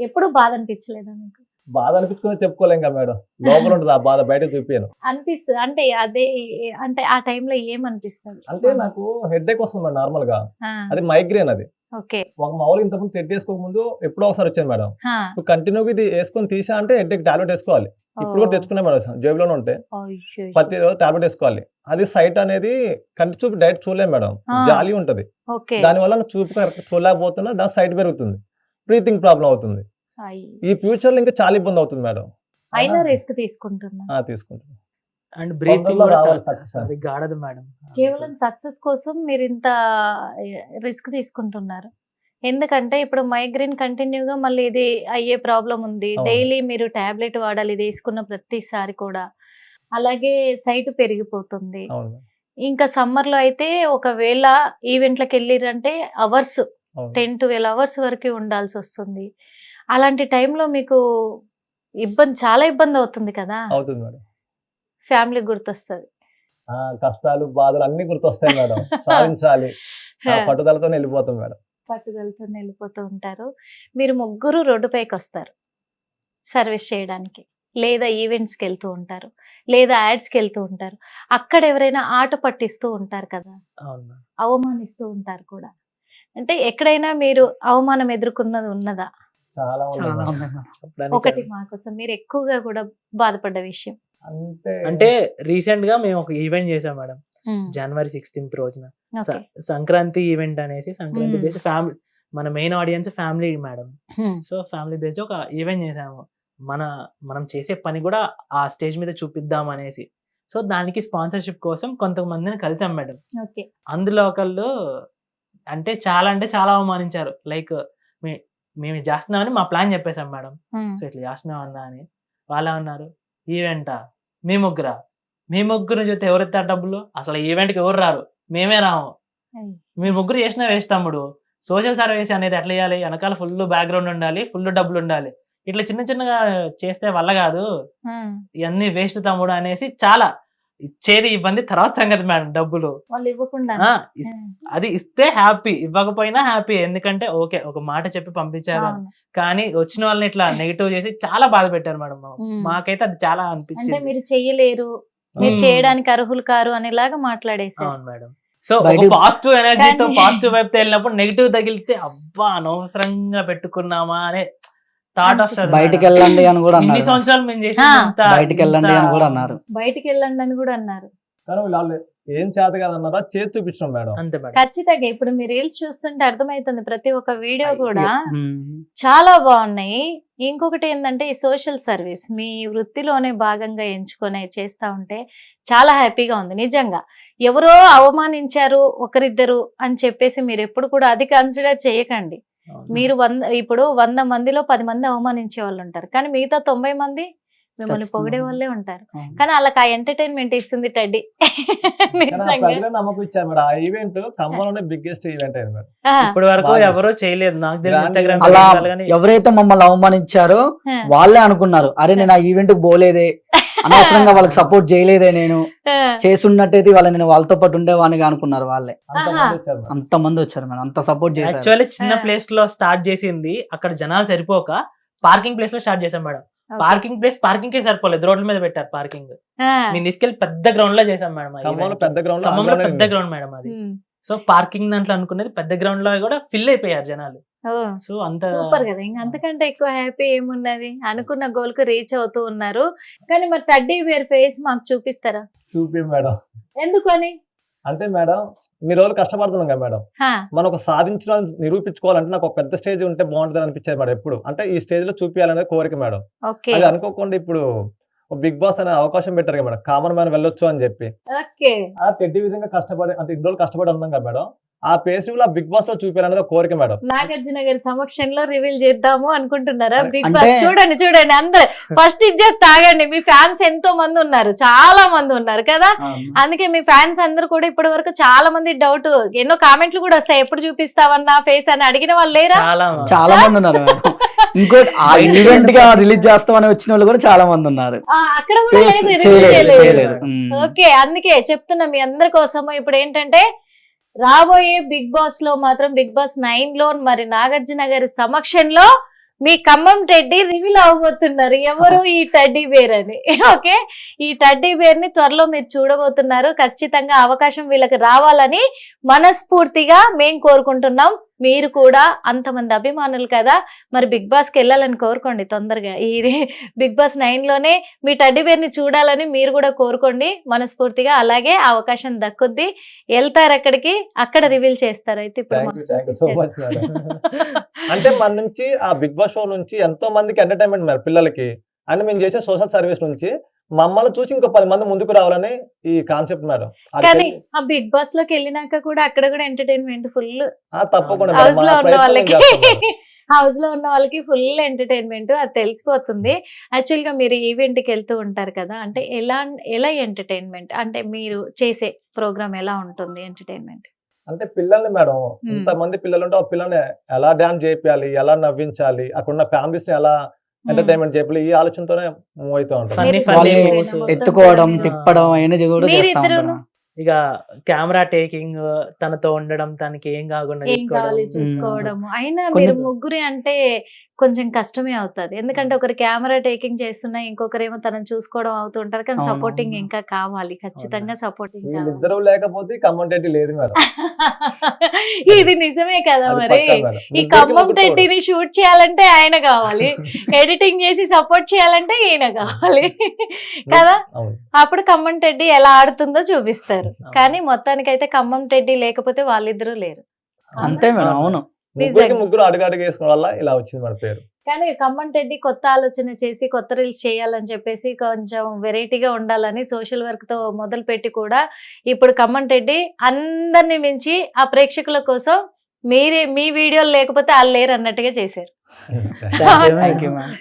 ఎప్పుడు బాధ అనిపించలేదా మీకు? బాధ అనిపించుకుని చెప్పుకోలేం కదా మేడం. లోపల ఉంటుంది ఆ బాధ బయట చూపించాను అనిపిస్తుంది. అంటే అదే అంటే ఆ టైంలో ఏమనిపిస్తుంది? అంటే నాకు హెడ్ ఏక్ వస్తుంది మేడం నార్మల్గా అది మైగ్రేన్ అది. ఓకే. ఒక మామూలుగా ఇంతకుముందు టెట్ వేసుకోక ముందు ఎప్పుడో ఒకసారి వచ్చాను మేడం. ఇప్పుడు కంటిన్యూగా ఇది వేసుకొని తీసా అంటే హెడ్ ఏక్ టాబ్లెట్ వేసుకోవాలి. ఇప్పుడు కూడా తెచ్చుకునే మేడం జేబులోనే ఉంటే. ప్రతి రోజు టాబ్లెట్ వేసుకోవాలి. అది సైట్ అనేది కంటి చూపు డైరెక్ట్ చూడలేం మేడం. జాలి ఉంటది. దాని వల్ల చూపు చూడలేకపోతున్నా దాని సైట్ పెరుగుతుంది. బ్రీతింగ్ ప్రాబ్లం అవుతుంది. ఈ ఫ్యూచర్లో ఇంకా చాలా ఇబ్బంది అవుతుంది మేడం. అయినా రిస్క్ తీసుకుంటున్నా. ఆ, తీసుకుంటాను అండ్ బ్రీతింగ్ మేడం. కేవలం సక్సెస్ కోసం మీరు ఇంత రిస్క్ తీసుకుంటున్నారు. ఎందుకంటే ఇప్పుడు మైగ్రేన్ కంటిన్యూగా మళ్ళీ ఇది అయ్యే ప్రాబ్లం ఉంది. డైలీ మీరు టాబ్లెట్ వాడాలి ఇది వేసుకున్న ప్రతిసారి కూడా. అలాగే సైట్ పెరిగిపోతుంది. ఇంకా సమ్మర్లో అయితే ఒకవేళ ఈవెంట్లకు వెళ్ళిరంటే అవర్స్ టెన్ ట్వెల్వ్ అవర్స్ వరకు ఉండాల్సి వస్తుంది. అలాంటి టైంలో మీకు ఇబ్బంది చాలా ఇబ్బంది అవుతుంది కదా? అవుతుంది మేడం. ఫ్యామిలీ గుర్తొస్తుంది. కష్టాలు బాధలు అన్ని గుర్తొస్తాయి మేడం. సాధించాలి. పట్టుదలతో వెళ్ళిపోతాం మేడం. పట్టుదలతో వెళ్ళిపోతూ ఉంటారు. మీరు ముగ్గురు రోడ్డుపైకి వస్తారు. సర్వీస్ చేయడానికి. లేదా ఈవెంట్స్కి వెళ్తూ ఉంటారు. లేదా యాడ్స్కి వెళ్తూ ఉంటారు. అక్కడ ఎవరైనా ఆట పట్టిస్తూ ఉంటారు కదా. అవమానిస్తూ ఉంటారు కూడా. అంటే ఎక్కడైనా మీరు అవమానం ఎదుర్కొన్నది ఉన్నదా? చాలా ఒకటి మా కోసం మీరు ఎక్కువగా కూడా బాధపడ్డ విషయం. అంటే అంటే రీసెంట్గా మేము ఒక ఈవెంట్ చేసాం మేడం. జనవరి సిక్స్టీన్త్ రోజున. సంక్రాంతి ఈవెంట్ అనేసి సంక్రాంతి. బేస్ ఫ్యామిలీ మన main audience family madam. So family based ఒక ఈవెంట్ చేసాము మన మనం చేసే పని కూడా ఆ స్టేజ్ మీద చూపిద్దాం అనేసి. సో దానికి స్పాన్సర్షిప్ కోసం కొంతమందిని కలిసాం మేడం. ఓకే. అందులో ఒకళ్ళు అంటే చాలా అంటే చాలా అవమానించారు. లైక్ మేము చేస్తున్నామని మా ప్లాన్ చెప్పేశాం మేడం. సో ఇట్లా చేస్తున్నాం అన్నా అని. వాళ్ళే ఉన్నారు ఈవెంటా? మీ ముగ్గురా? మీ ముగ్గురు చూస్తే ఎవరెత్తారు డబ్బులు? అసలు ఈవెంట్కి ఎవరు రారు? మేమే రాము. మీ ముగ్గురు చేసినా వేస్ట్ తమ్ముడు. సోషల్ సర్వీస్ అనేది ఎట్లా చేయాలి? వెనకాల ఫుల్ బ్యాక్గ్రౌండ్ ఉండాలి ఫుల్ డబ్బులు ఉండాలి. ఇట్లా చిన్న చిన్నగా చేస్తే వల్ల కాదు. ఇవన్నీ వేస్ట్ తమ్ముడు అనేసి చాలా ఇచ్చేది ఇబ్బంది తర్వాత సంగతి మేడం డబ్బులు. వాళ్ళు ఇవ్వకుండా. ఆ, ఇస్- అది ఇస్తే హ్యాపీ ఇవ్వకపోయినా హ్యాపీ. ఎందుకంటే ఓకే ఒక మాట చెప్పి పంపించారు అని. అవును. కానీ వచ్చిన వాళ్ళని ఇట్లా నెగిటివ్ చేసి చాలా బాధ పెట్టారు మేడం ఉమ్. మాకైతే అది చాలా అంటే అనిపించింది. మీరు చెయ్యలేరు మీరు ఉమ్. చేయడానికి అర్హులు కారు అనేలాగా మాట్లాడేసారు అవును మేడం. సో బయటికి- పాజిటివ్ ఎనర్జీతో కానీ- పాజిటివ్ వైపు వెళ్ళినప్పుడు నెగిటివ్ తగిలితే అబ్బా అనవసరంగా పెట్టుకున్నామా అనే థాట్ వస్తుంది బయటికి. వెళ్ళండి అని కూడా ఇన్ని అన్నారు. సంవత్సరాలు మేము చేసి. బయటికి వెళ్ళండి అని కూడా అన్నారు. బయటికి వెళ్ళండి అని కూడా అన్నారు. కానీ వాళ్ళు ఏం చేత కాదన్నారా? చేతి చూపించడం మేడం. అంతే మేడం. ఖచ్చితంగా ఇప్పుడు మీ రీల్స్ చూస్తుంటే అర్థమవుతుంది ప్రతి ఒక్క వీడియో కూడా. చాలా బాగున్నాయి. ఇంకొకటి ఏంటంటే ఈ సోషల్ సర్వీస్ మీ వృత్తిలోనే భాగంగా ఎంచుకొని చేస్తా ఉంటే చాలా హ్యాపీగా ఉంది. నిజంగా ఎవరో అవమానించారు ఒకరిద్దరు అని చెప్పేసి మీరు ఎప్పుడు కూడా అది కన్సిడర్ చేయకండి. మీరు వంద ఇప్పుడు వంద మందిలో పది మంది అవమానించే వాళ్ళు ఉంటారు. కానీ మిగతా తొంభై మంది మిమ్మల్ని. పొగిడే వాళ్ళే ఉంటారు. కానీ వాళ్ళకి ఆ ఎంటర్టైన్మెంట్ ఇస్తుంది టడ్డీ కానీ ఆ నిజంగా. ప్రజలే నమ్మకం ఇచ్చారు మేడం. ఆ ఈవెంట్ ఖమ్మంలోనే బిగ్గెస్ట్ ఈవెంట్ అయింది మేడం. ఆ, ఇప్పటి వరకు బాగా. ఎవరో చేయలేదు. నాకు అలా ఎవరైతే మమ్మల్ని అవమానించారో వాళ్ళే అనుకున్నారు. అరే నేను ఆ ఈవెంట్కి పోలేదే. అనవసరంగా వాళ్ళకి సపోర్ట్ చేయలేదే నేను. ఆ, చేసున్నట్టయితే వాళ్ళ నేను వాళ్ళతో పాటు ఉండేవానిగా అనుకున్నారు వాళ్ళే. అంత మంది వచ్చారు మేడం. అంత సపోర్ట్ చేశారు. యాక్చువల్లీ చిన్న. ప్లేస్లో స్టార్ట్ చేసింది అక్కడ జనాలు సరిపోక పార్కింగ్ ప్లేస్లో స్టార్ట్ చేసాం మేడం. పార్కింగ్ ప్లేస్ పార్కింగ్ కే సరిపోలేదు. రోడ్ల మీద పెట్టారు పార్కింగ్ ఆ, మేము తీసుకెళ్ళి పెద్ద గ్రౌండ్లో చేసాం మేడం. పెద్ద గ్రౌండ్ పెద్ద గ్రౌండ్ మేడం అది. సో పార్కింగ్ దాంట్లో అనుకునేది పెద్ద గ్రౌండ్లో కూడా ఫిల్ అయిపోయారు జనాలు. ఓ, సో అంత సూపర్ కదా. ఇంకా అంతకంటే ఎక్కువ హ్యాపీ ఏమున్నది? అనుకున్న గోల్కు రీచ్ అవుతూ ఉన్నారు. కానీ మరి టడ్డీ వేర్ ఫేస్ మాకు చూపిస్తారా? చూపి మేడం. ఎందుకని? అంటే మేడం ఇన్ని రోజులు కష్టపడుతున్నాం కదా మేడం. హా, మనం ఒక సాధించిన నిరూపించుకోవాలంటే నాకు ఒక పెద్ద స్టేజ్ ఉంటే బాగుంటుంది అనిపించేది మేడం ఎప్పుడు. అంటే ఈ స్టేజ్లో చూపించాలనేది కోరిక మేడం. ఓకే. అది అనుకోకుండా ఇప్పుడు బిగ్ బాస్ అనే అవకాశం పెట్టారు కదా మేడం. కామన్ మ్యాన్ వెళ్ళొచ్చు అని చెప్పి. ఓకే. ఆ టెడ్డి విధంగా కష్టపడి అంటే ఇన్ని రోజులు కష్టపడి ఉన్నాం కదా మేడం. ఆ పేస్ ఆ బిగ్ బాస్లో చూపించాలనేది ఒక కోరిక మేడం. నాగార్జున గారి సమక్షంలో రివీల్ చేద్దాము అనుకుంటున్నారా? బిగ్ బాస్ చూడండి చూడండి అందరు. ఫస్ట్ ఇచ్చేది తాగండి. మీ ఫ్యాన్స్ ఎంతో మంది ఉన్నారు. చాలా మంది ఉన్నారు కదా. అందుకే మీ ఫ్యాన్స్ అందరూ కూడా ఇప్పటి వరకు చాలా మంది డౌట్ ఎన్నో కామెంట్లు కూడా వస్తాయి. ఎప్పుడు చూపిస్తావన్నా ఫేస్ అని అడిగిన వాళ్ళు లేరా? చాలా చాలా మంది ఉన్నారు ఇంకోటి ఆ ఈవెంట్గా రిలీజ్ చేస్తామని వచ్చిన వాళ్ళు కూడా చాలా మంది ఉన్నారు. ఆ, అక్కడ కూడా చేయలేదు. ఓకే అందుకే చెప్తున్నా మీ అందరి కోసము. ఇప్పుడు ఏంటంటే రాబోయే బిగ్ బాస్లో మాత్రం బిగ్ బాస్ నైన్లో మరి నాగార్జున గారి సమక్షంలో మీ ఖమ్మం టెడ్డీ రివీల్ అవ్వబోతున్నారు ఎవరు ఈ టెడ్డీ బేర్ అని? ఓకే ఈ టెడ్డీ బేర్ని త్వరలో మీరు చూడబోతున్నారు. ఖచ్చితంగా అవకాశం వీళ్ళకి రావాలని మనస్ఫూర్తిగా మేం కోరుకుంటున్నాం. మీరు కూడా అంతమంది అభిమానులు కదా. మరి బిగ్ బాస్కి వెళ్ళాలని కోరుకోండి తొందరగా. ఈ బిగ్ బాస్ నైన్లోనే మీ టడ్డీ బేర్ని చూడాలని మీరు కూడా కోరుకోండి. మనస్ఫూర్తిగా అలాగే అవకాశం దక్కుద్ది. వెళ్తారు అక్కడికి అక్కడ రివీల్ చేస్తారు. అయితే ఇప్పుడు అంటే మన నుంచి ఆ బిగ్ బాస్ షో నుంచి ఎంతో మందికి ఎంటర్టైన్మెంట్ మేడం పిల్లలకి. అండ్ మేము చేసే సోషల్ సర్వీస్ నుంచి మమ్మల్ని చూసి ఇంకో పది మంది ముందుకు రావాలని ఈ కాన్సెప్ట్ మేడం. కానీ ఆ బిగ్ బాస్లోకి వెళ్ళినాక కూడా అక్కడ కూడా ఎంటర్టైన్మెంట్ ఫుల్ తప్పకుండా. హౌస్ లో ఉన్న వాళ్ళకి. హౌస్లో ఉన్న వాళ్ళకి ఫుల్ ఎంటర్టైన్మెంట్ అది తెలిసిపోతుంది. యాక్చువల్గా మీరు ఈవెంట్కి వెళ్తూ ఉంటారు కదా అంటే ఎలా ఎలా ఎంటర్టైన్మెంట్ అంటే మీరు చేసే ప్రోగ్రామ్ ఎలా ఉంటుంది ఎంటర్టైన్మెంట్ అంటే పిల్లల్ని మేడం ఇంత మంది పిల్లలు ఉంటే ఆ పిల్లల్ని ఎలా డాన్స్ చేయాలి ఎలా నవ్వించాలి అక్కడ ఉన్న ఫ్యామిలీస్ని ఎలా ఎంటర్టైన్మెంట్ చేయాలి ఈ ఆలోచనతోనే మూవ్ అవుతూ ఉంటాం. ఎత్తుకోవడం తిప్పడం కూడా చేస్తా? ఉంటాను ఇక కెమెరా టేకింగ్ తనతో ఉండడం తనకి ఏం కాకుండా కావాలి చూసుకోవడం. అయినా కొన్ని- మీరు ముగ్గురి అంటే కొంచెం కష్టమే అవుతుంది. ఎందుకంటే ఒకరు కెమెరా టేకింగ్ చేస్తున్నా ఇంకొకరేమో తనని చూసుకోవడం అవుతూ ఉంటారు. కానీ. సపోర్టింగ్ ఇంకా కావాలి. ఖచ్చితంగా సపోర్టింగ్ వీళ్ళిద్దరూ లేకపోతే కమెంటేటివ్ లేదు మేడం. ఇది నిజమే కదా మరి. ఈ ముగ్గురికి ఖమ్మం ముగ్గురు టెట్టిని షూట్ చేయాలంటే ఆయన కావాలి. ఎడిటింగ్ చేసి సపోర్ట్ చేయాలంటే ఈయన కావాలి. కదా? అప్పుడు ఖమ్మం టెడ్డి ఎలా ఆడుతుందో చూపిస్తారు. కానీ మొత్తానికైతే ఖమ్మం టెడ్డి లేకపోతే వాళ్ళిద్దరూ లేరు. అంతే మేడం. అవును. ముగ్గురికి. ముగ్గురు అడుగు వేసుకోవడం వల్ల ఇలా వచ్చింది మన పేరు. కానీ ఖమ్మం టెడ్డి కొత్త ఆలోచన చేసి కొత్త రీల్స్ చేయాలని చెప్పేసి కొంచెం వెరైటీగా ఉండాలని సోషల్ వర్క్తో మొదలు పెట్టి కూడా ఇప్పుడు ఖమ్మం టెడ్డి అందరిని మించి ఆ ప్రేక్షకుల కోసం మీరే మీ వీడియోలు లేకపోతే వాళ్ళు లేరు అన్నట్టుగా చేశారు. Thank you ma'am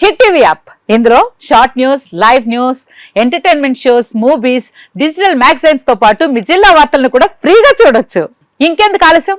hit TV app ఇందులో short news live news entertainment shows movies digital మ్యాగజైన్స్తో పాటు మీ జిల్లా వార్తలను కూడా ఫ్రీగా చూడొచ్చు. ఇంకెందుకు ఆలస్యం?